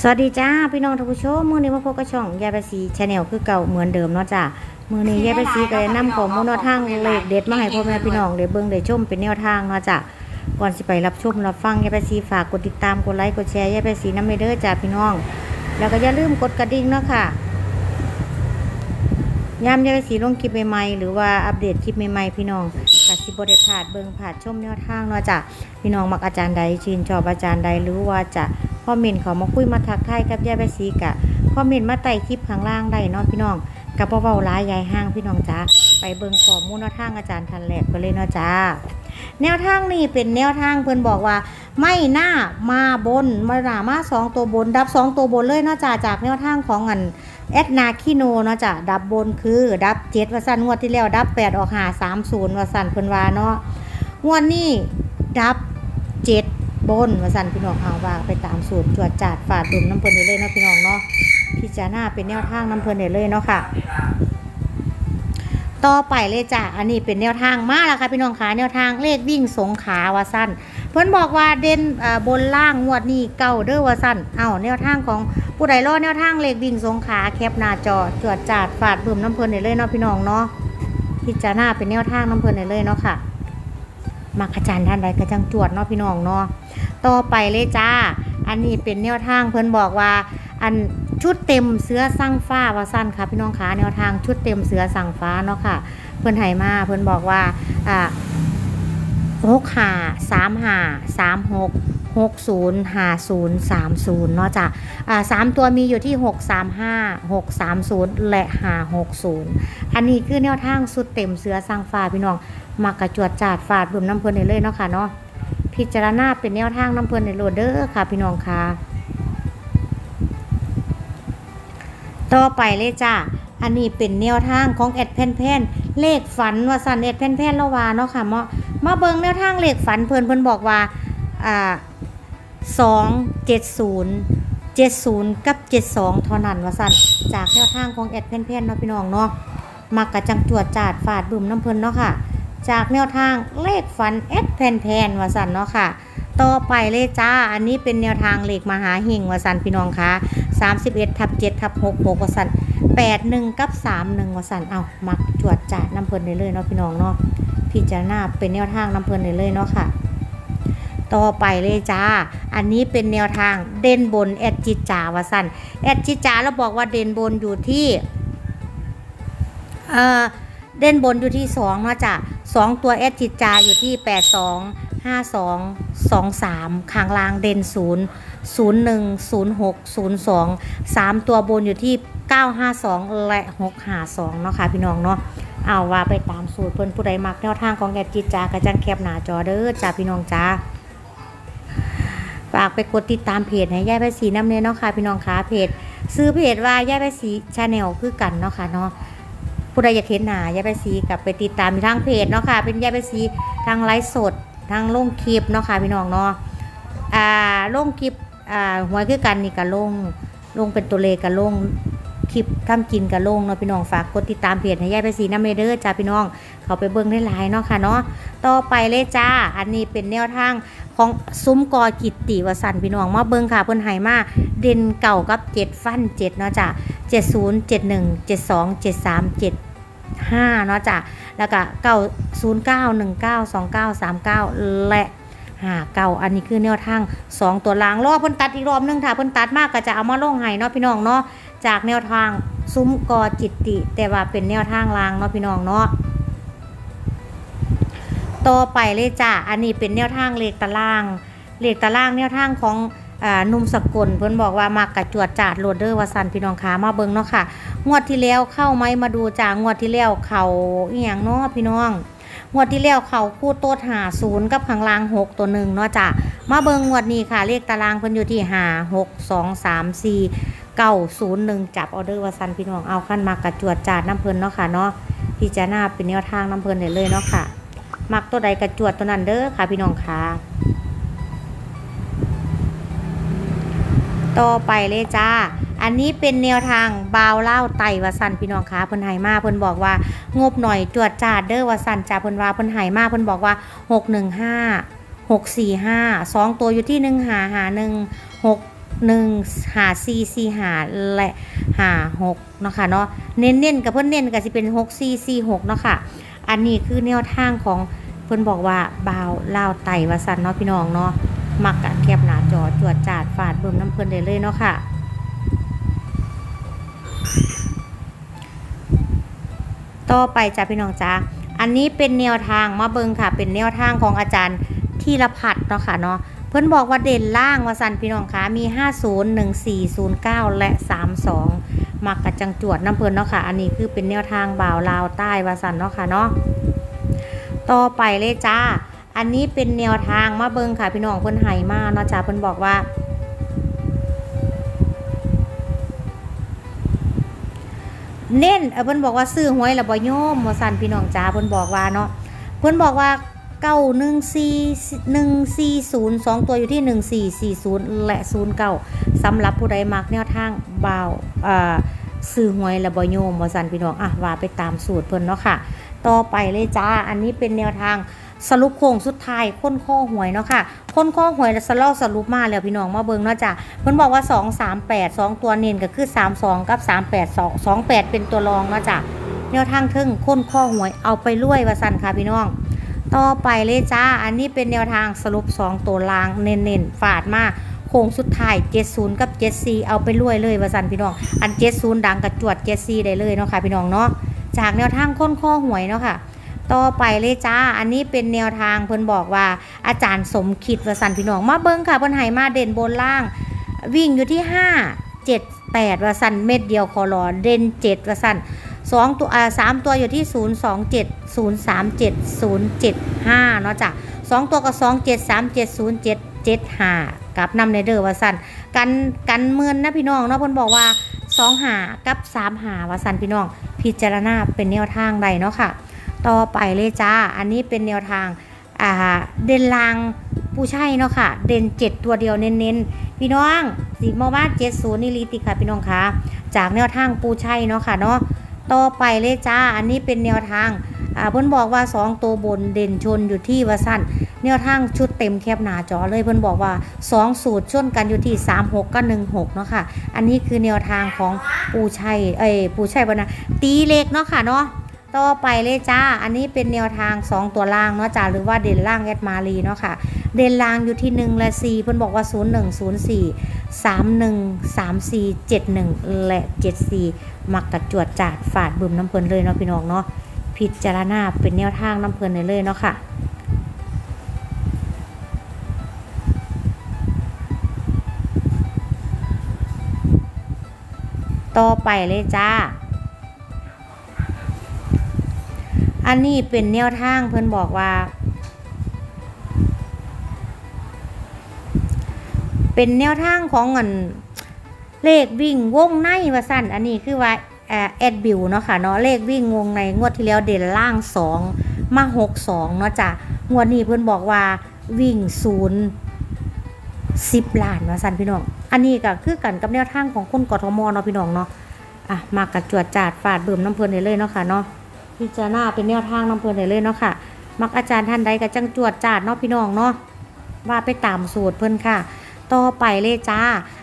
สวัสดีจ้าพี่น้องท่านผู้ชมมื้อนี้มาพบกับช่องยายประสีชาแนลคือเก่าเหมือนเดิมเนาะจ้ามื้อนี้ยายประสีก็ได้นำข้อมูลแนวทางเลขเด็ดมาให้พ่อแม่พี่น้องได้เบิ่งได้ชมเป็นแนวทางเนาะจ้าก่อนสิไปรับชมรับฟังยายประสีฝากกดติดตามกดไลค์กดแชร์ยายประสีนำไปเด้อจ้าพี่น้อง แล้วก็อย่าลืมกดกระดิ่งเนาะค่ะยามยายประสีลงคลิปใหม่ๆหรือว่าอัปเดตคลิปใหม่ๆพี่น้องก็ สิบ่ได้พาดเบิงพลาดชมแนวทางเนาะจ้าพี่น้องมักอาจารย์ใดชื่นชอบอาจารย์ใดหรือว่าจะคอมเมนต์เขามาคุยมาทักทายกับยายใบสีกะคอมเมนต์มาใต้คลิปข้างล่างได้เนาะพี่น้องกับเบาๆร้ายยายห้างพี่น้องจ้าไปเบิงข้อมูลแนวทางอาจารย์ทันแหลกไปเลยเนาะจ้าแนวทางนี้เป็นแนวทางเพื่อนบอกว่า ไม่น่ามาบนมาหนามาสองตัวบนดับสองตัวบนเลยเนาะจ้าจากแนวทางของอัน แอดนาคิโนเนาะจ้าดับบนคือ ดับเจ็ดวาสันงวดที่แล้ว ดับแปดออกหาสามศูนย์วาสันเพิ่นว่าเนาะงวดนี้ดับเจ็ดบนมาสั่นพี่น้องเอาว่าไปตามสูตรจวดจาดฝาดดุมน้ำเพลินได้เลยเนาะพี่น้องเนาะพิจารณาเป็นแนวทางน้ำเพลินได้เลยเนาะค่ะ ต่อไปเลยจ้ะอันนี้เป็นแนวทางมาแล้วค่ะพี่น้องขาแนวทางเลขวิ่งสงขาวาสั้น พิ่นบอกว่าเด่นบนล่างงวดนี้เก่าเด้อวาสั้นเอาแนวทางของผู้ใดรอดแนวทางเลขวิ่งสงขาแคปหน้าจอจวดจาดฝาดบึมน้ำเพลินเลยเนาะพี่น้องเนาะพิจารณาเป็นแนวทางน้ำเพลินเลยเนาะค่ะมักอาจารย์ท่านใดก็จังจวดเนาะพี่น้องเนาะต่อไปเลยจ้า อันนี้เป็นแนวทางเพิ่นบอกว่า อันชุดเต็มเสื้อสั่งฟ้าว่าสั้นค่ะพี่น้องคะแนวทางชุดเต็มเสื้อสั่งฟ้าเนาะค่ะ เพิ่นให้มาเพิ่นบอกว่าอ่า หกห้าสามห้าสามหกหกศูนย์ห้าศูนย์สามศูนย์เนาะจ้ะอ่าสามตัวมีอยู่ที่หกสามห้าหกสามศูนย์และห้าหกศูนย์อันนี้คือแนวทางสุดเต็มเสื้อสั่งฟ้าพี่น้องมักระจวดจาดฝาดบุ่มน้ำเพลินได้เลยเนาะค่ะเนาะพิจารณาเป็นแนวทางน้ำเพลินในโรดเดอร์ค่ะพี่น้องค่ะ ต่อไปเลยจ้าอันนี้เป็นแนวทางของแอดแพนแพนเลขฝันว่าสันแอดแพนแพนละวาเนาะค่ะเมาะ มาเบิงแนวทางเลขฝันเพิ่นเพิ่นบอกว่าอ่าสองเจ็ดศูนย์เจ็ดศูนย์กับเจ็ดสองเท่านั้นว่าสันจากแนวทางของแอดแพนแพนเนาะพี่น้องเนาะมักกระจังจวดจาดฝาดบุ่มน้ำเพลินเนาะค่ะ จากแนวทางเลขฝันแอดแพนแพนว่าสันเนาะค่ะ ต่อไปเลยจ้า อันนี้เป็นแนวทางเลขมหาเฮงว่าสันพี่น้องคะ 31ทับ7ทับ6 6วสัน81 กับ 31ว่าสันเอามักจวดจ่าน้ำเพลินได้เลยเนาะพี่น้องเนาะพิจารณาเป็นแนวทางน้ำเพลินได้เลยเนาะค่ะ ต่อไปเลยจ้า อันนี้เป็นแนวทางเด่นบนแอดจิจาวสันแอดจิจาเราบอกว่าเด่นบนอยู่ที่เอ่อเด่นบนอยู่ที่สองเนาะจ้ะสองตัวแอดจิจาอยู่ที่แปดสองห้าสองสองสามข้างล่างเด่นศูนย์ศูนย์หนึ่งศูนย์หกศูนย์สองสามตัวบนอยู่ที่เก้าห้าสองและหกห้าสองเนาะค่ะพี่น้องเนาะเอาว่าไปตามสูตรเพิ่นผู้ใดมักแนวทางของแอดจิตจากระจังแคบหน้าจอเด้อจ้าพี่น้องจ้าฝากไปกดติดตามเพจให้ย่ายไปสีน้ำเนยเนาะค่ะพี่น้องคะเพจ ซื้อเพจว่าย่ายไปสีชาแนลคือกันเนาะค่ะเนาะผู้ใดอยากเห็นหน้ายายไปซีกับไปติดตามทางเพจเนาะค่ะเป็นยายไปซีทางไลฟ์สด ทางลงคลิปเนาะค่ะพี่น้องเนาะอ่าลงคลิปอ่าหวยคือกันนี่ก็ลงลงเป็นตัวเลขก็ลงคลิปทำกินก็ลงเนาะพี่น้องฝากกดติดตามเพจให้ยายไปซีน้ำเด้อจ้าพี่น้อง เขาไปเบิ่งได้หลายเนาะค่ะเนาะต่อไปเลยจ้า อันนี้เป็นแนวทางของซุ้มกอกิตติวสันพี่น้องมาเบิ่งค่ะเพิ่นให้มาเด่นเก่ากับเจ็ดฟันเจ็ดเนาะจ้าเจ็ดศูนย์เจ็ดหนึ่งเจ็ดสองเจ็ดสามเจ็ด ห้าเนาะจ้ะแล้วก็เก้าศูนย์เก้าหนึ่งเก้าสองเก้าสามเก้าและหาเก้าอันนี้คือแนวทางสองตัวล่างรอบเพิ่นตัดอีกรอบนึงถ้าเพิ่นตัดมากก็จะเอามาลงให้เนาะพี่น้องเนาะจากแนวทางซุ้มกอจิตติ แต่ว่าเป็นแนวทางล่างเนาะพี่น้องเนาะต่อไปเลยจ้ะอันนี้เป็นแนวทางเลขตาราง เลขตารางแนวทางของ นุ่มสกลเพิ่นบอกว่ามักกระจวดจาดโรดเดอร์วาสันพี่น้องขามาเบิ่งเนาะค่ะ งวดที่แล้วเข้าไหมมาดูจากงวดที่แล้วเขาอีหยังเนาะพี่น้องงวดที่แล้วเขาคู่โต๊ดหาศูนย์กับข้างล่างหกตัวหนึ่งเนาะจ้ะมาเบิงงวดนี้ค่ะ เลขตารางเพิ่นอยู่ที่หาหกสองสามสี่เก้าศูนย์หนึ่งจับออเดอร์วาซันพี่น้องเอาขั้นมากระจวดจาดน้ำเพลินเนาะค่ะเนาะพิจารณาเป็นแนวทางน้ำเพลินได้เลยเนาะค่ะ มักตัวใดกระจวดตัวนั้นเด้อค่ะพี่น้องค่ะ ต่อไปเลยจ้า อันนี้เป็นแนวทางบาวเล่าไต่วสันพี่น้องคะเพิ่นไหมาเพิ่นบอกว่างบหน่อยจวดจาดเด้อวสันจ้าเพิ่นว่าเพิ่นไหมาเพิ่นบอกว่า 615 645 2 ตัวอยู่ที่ 1 หาหา1 6หนึ่งหาซีซีหาและหาหกเนาะค่ะเนาะเน้นเน้นๆกับเพิ่นเน้นก็สิเป็นหกซีซีหกเนาะค่ะ อันนี้คือแนวทางของเพิ่นบอกว่าบาวลาวไต่ว่าซั่นเนาะพี่น้องเนาะ มักกะแคบหนาจอจวดจาดฟาดเบิ่มน้ำเพลินได้เลยเนาะค่ะต่อไปจ้ะพี่น้องจ้าอันนี้เป็นแนวทางมาเบิงค่ะ เป็นแนวทางของอาจารย์ธีรพัฒน์เนาะค่ะเนาะเพิ่นบอกว่าเด่นล่างว่าสันพี่น้องคะมี 50 1409 และ 32 มักกะจังจวดน้ำเพลินเนาะค่ะ อันนี้คือเป็นแนวทางบ่าวลาวใต้ว่าสันเนาะค่ะเนาะต่อไปเลยจ้า อันนี้เป็นแนวทางมาเบิงค่ะพี่น้องเพิ่นไห้มาเนาะจ้าเพิ่นบอกว่าเน้นเออพิ่นบอกว่าซื้อหวยแล้วบ่โยมว่าซั่นพี่น้องจ้าเพิ่นบอกว่าเนาะเพิ่นบอกว่าเก้าหนึ่งสี่หนึ่งสี่ศูนย์สองตัวอยู่ที่หนึ่งสี่สี่ศูนย์และศูนย์เก้าสำหรับผู้ใดมักแนวทางเบาวอ่าซื้อหวยแล้วบ่โยมว่าซั่นพี่น้องอะว่าไปตามสูตรเพิ่นเนาะค่ะ ต่อไปเลยจ้าอันนี้เป็นแนวทาง สรุปโค้งสุดท้ายค้นข้อหวยเนาะค่ะค้นข้อหวยแล้วสลอสรุปมาแล้วพี่น้องมาเบิ่งเนาะจ้ะเพิ่นบอกว่า 2 3 8 2 ตัวเน้นก็คือ 32 กับ 38 2 28 เป็นตัวรองเนาะจ้ะแนวทางทึ่งค้นข้อหวยเอาไปรวยว่าซั่นค่ะพี่น้อง ต่อไปเลยจ้าอันนี้เป็นแนวทางสรุป 2 ตัวลางเน้นๆฝาดมาโค้งสุดท้าย 70 กับ 74 เอาไปรวยเลยว่าซั่นพี่น้อง อัน 70 ดังกระจวด 74 ได้เลยเนาะค่ะพี่น้องเนาะจากแนวทางค้นข้อหวยเนาะค่ะ ต่อไปเลยจ้า อันนี้เป็นแนวทางเพิ่นบอกว่า อาจารย์สมคิดวสันพี่น้องมาเบิ้งค่ะเพิ่นให้มาเด่นบนล่าง วิ่งอยู่ที่ 5 7 8วสันเม็ดเดียวคอรอเด่น7วสันสองตัวอ่าสามตัวอยู่ที่ 0 2 7 0 3 7 0 7 5 เนาะจ้ะสองตัวก็ 2 7 3 7 0 7 7 5 กับนำในเด้อวสันกันกันเมือนนะพี่น้องเนาะเพิ่นบอกว่า2หากับ3หาวสันพี่น้อง พิจารณาเป็นแนวทางใดเนาะค่ะ ต่อไปเลยจ้า อันนี้เป็นแนวทางอ่าเด่นลางผู้ใช่เนาะค่ะ เด่นเจ็ดตัวเดียวเน้นๆ พี่น้องสีมาว่าเจ็ดศูนย์นี่ลีติค่ะพี่น้องคะจากแนวทางปูใช่เนาะค่ะเนาะต่อไปเลยจ้า อันนี้เป็นแนวทางอ่าเพิ่นบอกว่าสองตัวบนเด่นชนอยู่ที่ว่าสั้นแนวทางชุดเต็มแคบหนาจอเลยเพิ่นบอกว่าสองสูตรชนกันอยู่ที่ 36กับ16เนาะค่ะ อันนี้คือแนวทางของปูชัยเอ้ยปูชัยบนะตีเล็กเนาะค่ะเนาะ ต่อไปเลยจ้า อันนี้เป็นแนวทาง 2 ตัวล่างเนาะจ้าหรือว่าเด่นล่างแอดมารีเนาะค่ะ เด่นล่างอยู่ที่ 1 และ 4 เพิ่นบอกว่า 0 1 0 4 3 1 3 4 7 1 และ 74 มักกระจวดจาดฝาดบึมน้ำเพลินเลยเนาะพี่น้องเนาะพิจารณาเป็นแนวทางน้ำเพลินเลยเลยเนาะค่ะต่อไปเลยจ้า อันนี้เป็นแนวทางเพิ่นบอกว่า เป็นแนวทางของเงินเลขวิ่งวงในว่าสั้นอันนี้คือว่าแอดบิวเนาะค่ะเนาะเลขวิ่งวงในงวดที่แล้วเด่นล่างสองมาหกสองเนาะจ้ะงวดนี้เพิ่อนบอกว่าวิ่งศูนย์สิบล้านว่าสั้นพี่น้อง อันนี้ก็คือกันกับแนวทางของคนกทมเนาะพี่น้องเนาะอะมากระจวดจาดฟาดเบิ่มน้ำเพลินได้เลยเนาะค่ะเนาะ พิจารณาเป็นแนวทางน้ำเพลินได้เลยเนาะค่ะ มักอาจารย์ท่านใดก็จังจวดจาดเนาะพี่น้องเนาะว่าไปตามสูตรเพิ่นค่ะ ต่อไปเลยจ้า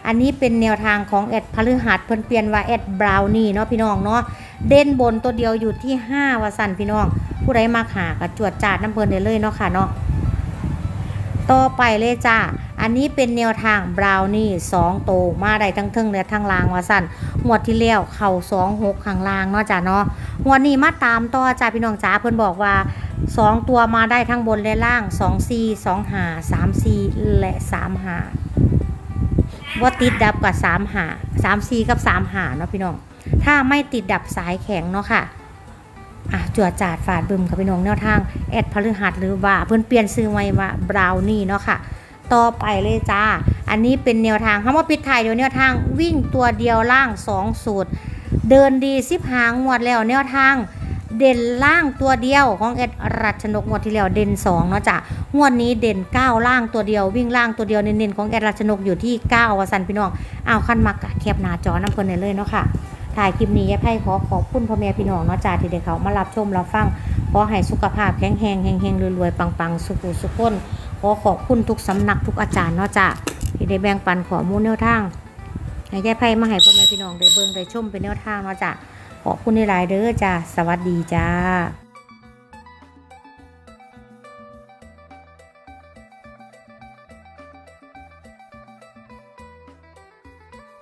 อันนี้เป็นแนวทางของแอดพฤหัสเพิ่นเปลี่ยนว่าแอดบราวนี่เนาะพี่น้องเนาะเด่นบนตัวเดียวอยู่ที่5วาสันพี่น้อง ผู้ใดมาหาก็จวดจาดน้ำเพลินได้เลยเนาะค่ะเนาะต่อไปเลยจ้า อันนี้เป็นแนวทางบราวนี่สองโตวมาได้ทั้งเทิงและทั้งลางว่าสั่นงวดที่แล้วเข่าสองหกข้างล่างเนาะจ้าเนาะงวดนี้มาตามต่อจ้าพี่น้องจ้าเพิ่นบอกว่าสองตัวมาได้ทั้งบนและล่างสองซีสองหาสามซีและสามหาว่าติดดับกับสามหาสามซีกับสามหาเนาะพี่น้อง ถ้าไม่ติดดับสายแข็งเนาะค่ะอะจวดจาดฝาดบึมค่ะพี่น้องแนวทาง แอดพฤหัสหรือว่าเพิ่อนเปลี่ยนซื้อไว้ว่าบราวนี่เนาะค่ะ ต่อไปเลยจ้า อันนี้เป็นแนวทางคำว่าปิดท้ายเดี๋ยวแนวทางวิ่งตัวเดียวล่างสองสูตร เดินดีสิบหางงวดแล้วแนวทางเด่นล่างตัวเดียวของเอ็ดรัชนกงวดที่แล้วเด่น2เนาะจ้ะงวดนี้เด่น 9 ล่างตัวเดียว วิ่งล่างตัวเดียวเน้นๆของแอดรัชนกอยู่ที่9วสันพี่น้องเอาขั้นมักะแคบหน้าจอน้ำเพลินเลยเนาะค่ะถ่ายคลิปนี้ยายไพ่ขอขอบคุณพ่อแม่พี่น้องเนาะจ้าที่ได้เขามารับชมรับฟังขอให้สุขภาพแข็งแรงแข็งๆรวยๆปังๆ สุขุสุขคน อขอบคุณทุกสำนักทุกอาจารย์เนาะจ้ะที่ได้แบ่งปันข้อมูลแนวทางให้ยายไพ่มาให้พ่อแม่พี่น้องได้เบิ่งได้ชมเป็นแนวทางเนาะจ้ะขอบคุณหลายเด้อจ้ะสวัสดีจ้า